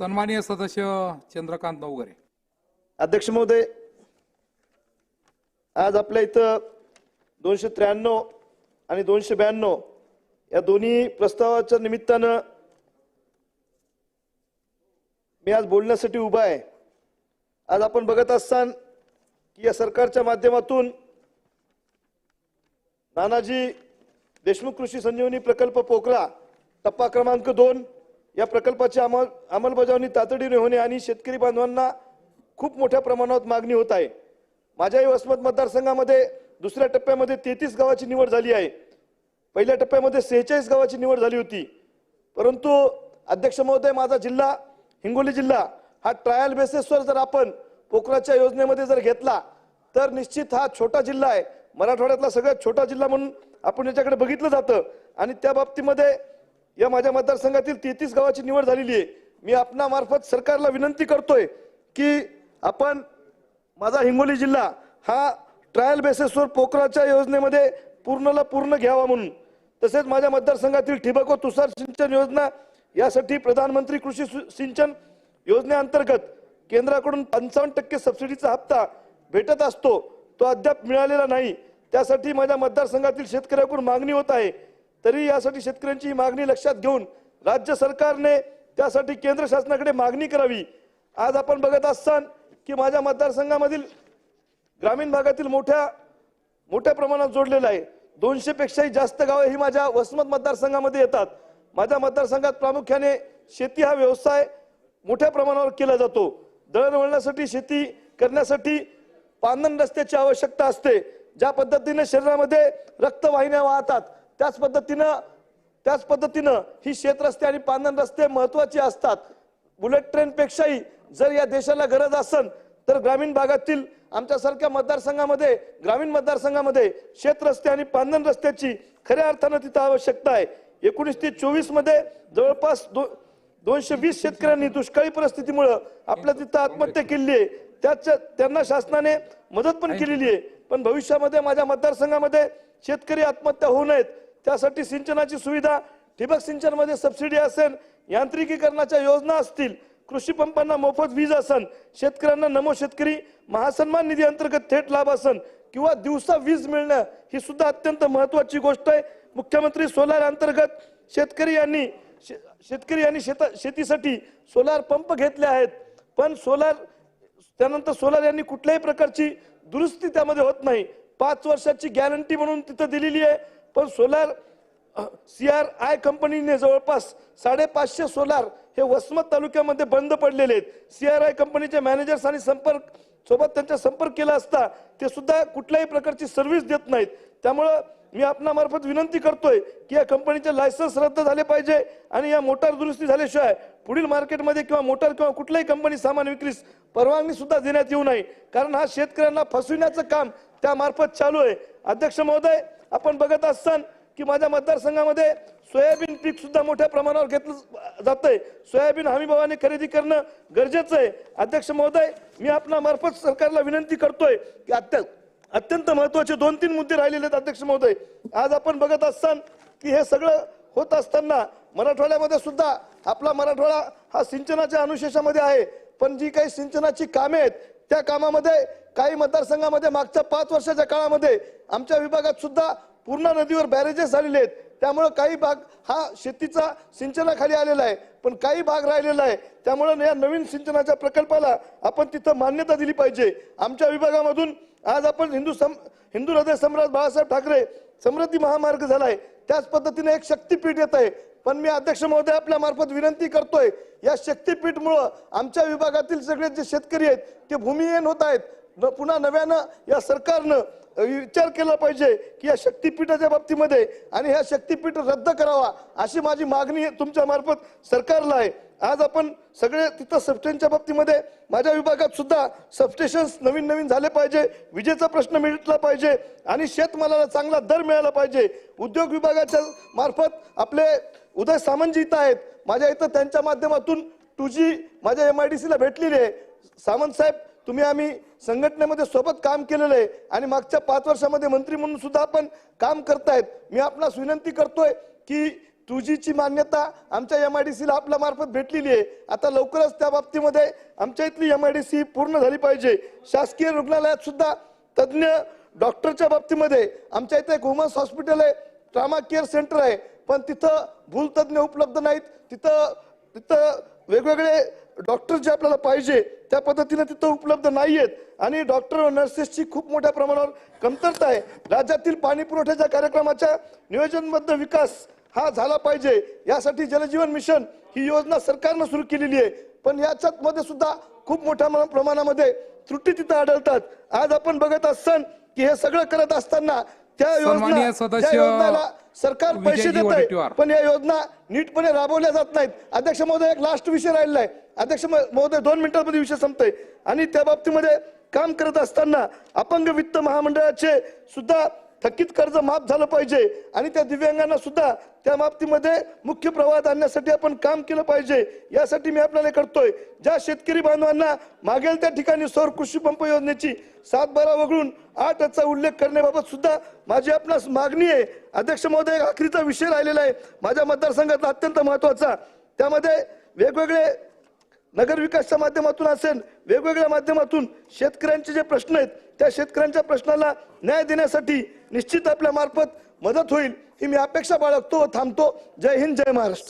सन्माननीय सदस्य चंद्रकांत नवगरे. अध्यक्ष महोदय आज आपल्या इथं दोनशे त्र्याण्णव आणि दोनशे ब्याण्णव या दोन्ही प्रस्तावाच्या निमित्तानं मी आज बोलण्यासाठी उभा आहे. आज आपण बघत असतान की या सरकारच्या माध्यमातून नानाजी देशमुख कृषी संजीवनी प्रकल्प पोकळा टप्पा क्रमांक दोन या प्रकल्पाची अंमल अंमलबजावणी तातडीने होणे आणि शेतकरी बांधवांना खूप मोठ्या प्रमाणात मागणी होत आहे. माझ्याही वसमत मतदारसंघामध्ये दुसऱ्या टप्प्यामध्ये तेहतीस गावाची निवड झाली आहे. पहिल्या टप्प्यामध्ये सेहेचाळीस गावाची निवड झाली होती. परंतु अध्यक्ष महोदय माझा जिल्हा हिंगोली जिल्हा हा ट्रायल बेसिसवर जर आपण पोखराच्या योजनेमध्ये जर घेतला तर निश्चित हा छोटा जिल्हा आहे. मराठवाड्यातला सगळ्यात छोटा जिल्हा म्हणून आपण याच्याकडे बघितलं जातं. आणि त्या बाबतीमध्ये या माझ्या मतदारसंघातील तेहतीस गावाची निवड झालेली आहे. मी आपणामार्फत सरकारला विनंती करतोय की आपण माझा हिंगोली जिल्हा हा ट्रायल बेसिसवर पोखराच्या योजनेमध्ये पूर्णला पूर्ण घ्यावा म्हणून. तसेच माझ्या मतदारसंघातील ठिबक व तुषार सिंचन योजना यासाठी प्रधानमंत्री कृषी सु- सिंचन योजनेअंतर्गत केंद्राकडून पंचावन्न टक्के सबसिडीचा हप्ता भेटत असतो. तो अद्याप मिळालेला नाही. त्यासाठी माझ्या मतदारसंघातील शेतकऱ्याकडून मागणी होत आहे तरी यासाठी शेतकऱ्यांची ही मागणी लक्षात घेऊन राज्य सरकारने त्यासाठी केंद्र शासनाकडे मागणी करावी. आज आपण बघत असतान की माझ्या मतदारसंघामधील ग्रामीण भागातील मोठ्या मोठ्या प्रमाणात जोडलेलं आहे. दोनशे पेक्षाही जास्त गावं ही माझ्या वसमत मतदारसंघामध्ये येतात. माझ्या मतदारसंघात प्रामुख्याने शेती हा व्यवसाय मोठ्या प्रमाणावर केला जातो. दळणवळणासाठी शेती करण्यासाठी पानन रस्त्याची आवश्यकता असते. ज्या पद्धतीने शरीरामध्ये रक्तवाहिन्या वाहतात त्याच पद्धतीनं त्याच पद्धतीनं ही शेतरस्ते आणि पांदन रस्ते महत्त्वाचे असतात. बुलेट ट्रेन पेक्षाही जर या देशाला गरज असन तर ग्रामीण भागातील आमच्यासारख्या मतदारसंघामध्ये ग्रामीण मतदारसंघामध्ये शेत रस्ते आणि पांदन रस्त्याची खऱ्या अर्थानं तिथं आवश्यकता आहे. एकोणीस ते चोवीसमध्ये जवळपास दो दोनशे वीस शेतकऱ्यांनी दुष्काळी परिस्थितीमुळं आपल्या तिथं आत्महत्या केली आहे. त्याच त्यांना शासनाने मदत पण केलेली आहे. पण भविष्यामध्ये माझ्या मतदारसंघामध्ये शेतकरी आत्महत्या होऊ नयेत. त्यासाठी सिंचनाची सुविधा ठिबक सिंचनमध्ये सबसिडी असेल यांत्रिकीकरणाच्या योजना असतील कृषी पंपांना मोफत वीज असन शेतकऱ्यांना नमो शेतकरी महासन्मान निधी अंतर्गत थेट लाभ असन किंवा दिवसा वीज मिळणं ही सुद्धा अत्यंत महत्वाची गोष्ट आहे. मुख्यमंत्री सोलार अंतर्गत शेतकरी यांनी शे- शेतकरी यांनी शेता शेतीसाठी सोलार पंप घेतले आहेत. पण सोलार त्यानंतर सोलार यांनी कुठल्याही प्रकारची दुरुस्ती त्यामध्ये होत नाही. पाच वर्षाची गॅरंटी म्हणून तिथं दिलेली आहे. पण सोलार सी आर आय कंपनीने जवळपास साडेपाचशे सोलार हे वसमत तालुक्यामध्ये बंद पडलेले आहेत. सी आर आय कंपनीचे मॅनेजर्स आणि संपर्क सोबत त्यांचा संपर्क केला असता ते सुद्धा कुठल्याही प्रकारची सर्व्हिस देत नाहीत. त्यामुळं मी आपणामार्फत विनंती करतोय की या कंपनीचे लायसन्स रद्द झाले पाहिजे आणि या मोटार दुरुस्ती झाल्याशिवाय पुढील मार्केटमध्ये किंवा मोटार किंवा कुठल्याही कंपनी सामान विक्रीस परवानगी सुद्धा देण्यात येऊ नये. कारण हा शेतकऱ्यांना फसविण्याचं काम त्यामार्फत चालू आहे. अध्यक्ष महोदय आपण बघत असताना की माझ्या मतदारसंघामध्ये सोयाबीन पीक सुद्धा मोठ्या प्रमाणावर घेतलं जातंय. सोयाबीन हमीभावाने खरेदी करणं गरजेचं आहे. अध्यक्ष महोदय मी आपल्या मार्फत सरकारला विनंती करतोय की अत्यंत अत्यंत महत्त्वाचे दोन तीन मुद्दे राहिलेले आहेत अध्यक्ष महोदय. आज आपण बघत असताना की हे सगळं होत असताना मराठवाड्यामध्ये सुद्धा आपला मराठवाडा हा सिंचनाच्या अनुशेषामध्ये आहे. पण जी काही सिंचनाची कामे आहेत त्या कामामध्ये काही मतदारसंघामध्ये मागच्या पाच वर्षाच्या काळामध्ये आमच्या विभागात सुद्धा पूर्णा नदीवर बॅरेजेस झालेले आहेत. त्यामुळं काही भाग हा शेतीचा सिंचनाखाली आलेला आहे पण काही भाग राहिलेला आहे. त्यामुळं या नवीन सिंचनाच्या प्रकल्पाला आपण तिथं मान्यता दिली पाहिजे. आमच्या विभागामधून आज आपण हिंदू सम हिंदू हृदय सम्राट बाळासाहेब ठाकरे समृद्धी महामार्ग झाला आहे त्याच पद्धतीने एक शक्तीपीठ येत आहे. पण मी अध्यक्ष महोदय आपल्या मार्फत विनंती करतोय या शक्तीपीठमुळं आमच्या विभागातील सगळे जे शेतकरी आहेत ते भूमिहीन होत आहेत. न- पुन्हा नव्यानं या सरकारनं विचार केला पाहिजे की या शक्तीपीठाच्या बाबतीमध्ये आणि ह्या शक्तीपीठ रद्द करावा अशी माझी मागणी तुमच्या मार्फत सरकारला आहे. आज आपण सगळे तिथं सबस्टेशनच्या बाबतीमध्ये माझ्या विभागात सुद्धा सबस्टेशन्स नवीन नवीन झाले पाहिजे विजेचा प्रश्न मिटला पाहिजे आणि शेतमालाला चांगला दर मिळाला पाहिजे. उद्योग विभागाच्या मार्फत आपले उदय सामंतजी इथं आहेत माझ्या इथं त्यांच्या माध्यमातून टू जी माझ्या एम आय डी सीला भेटलेली आहे. सामंत साहेब तुम्ही आम्ही संघटनेमध्ये सोबत काम केलेलं आहे आणि मागच्या पाच वर्षामध्ये मंत्री म्हणून सुद्धा आपण काम करतायत. मी आपणास विनंती करतोय की तुझीची मान्यता आमच्या एम आय डी सीला आपल्या मार्फत भेटलेली आहे. आता लवकरच त्या बाबतीमध्ये आमच्या इथली एम आय डी सी पूर्ण झाली पाहिजे. शासकीय रुग्णालयात सुद्धा तज्ज्ञ डॉक्टरच्या बाबतीमध्ये आमच्या इथे एक वुमन्स हॉस्पिटल आहे ट्रामा केअर सेंटर आहे. पण तिथं भूलतज्ञ उपलब्ध नाहीत. तिथं तिथं वेगवेगळे डॉक्टर जे आपल्याला पाहिजे त्या पद्धतीने तिथं उपलब्ध नाही आहेत आणि डॉक्टर नर्सेसची खूप मोठ्या प्रमाणावर कमतरता आहे. राज्यातील पाणी पुरवठ्याच्या कार्यक्रमाच्या नियोजनबद्ध विकास हा झाला पाहिजे. यासाठी जलजीवन मिशन ही योजना सरकारनं सुरू केलेली आहे. पण याच्यात मध्ये सुद्धा खूप मोठ्या म- प्रमाणामध्ये त्रुटी तिथं आढळतात. आज आपण बघत असतान की हे सगळं करत असताना त्या योजना सदस्य योजनेला सरकार पैसे देत आहे. पण या योजना नीटपणे राबवल्या जात नाहीत. अध्यक्ष महोदय एक लास्ट विषय राहिलेला आहे. अध्यक्ष महोदय दोन मिनिटांमध्ये विषय संपतोय. आणि त्या बाबतीमध्ये काम करत असताना अपंग वित्त महामंडळाचे सुद्धा थकीत कर्ज माफ झालं पाहिजे. आणि त्या दिव्यांगांना सुद्धा त्या बाबतीमध्ये मुख्य प्रवाहात आणण्यासाठी आपण काम केलं पाहिजे. यासाठी मी आपल्याला करतोय. ज्या शेतकरी बांधवांना मागेल त्या ठिकाणी सौर कृषी पंप योजनेची सात बारा वगळून आठचा उल्लेख करण्याबाबत सुद्धा माझी आपणास मागणी आहे. अध्यक्ष महोदय आखरीचा विषय राहिलेला आहे. माझ्या मतदारसंघातला अत्यंत महत्त्वाचा त्यामध्ये वेगवेगळे नगरविकासच्या माध्यमातून असेल वेगवेगळ्या माध्यमातून शेतकऱ्यांचे जे प्रश्न आहेत त्या शेतकऱ्यांच्या प्रश्नाला न्याय देण्यासाठी निश्चित आपल्या मार्फत मदत होईल ही मी अपेक्षा बाळगतो व थांबतो. जय हिंद जय महाराष्ट्र.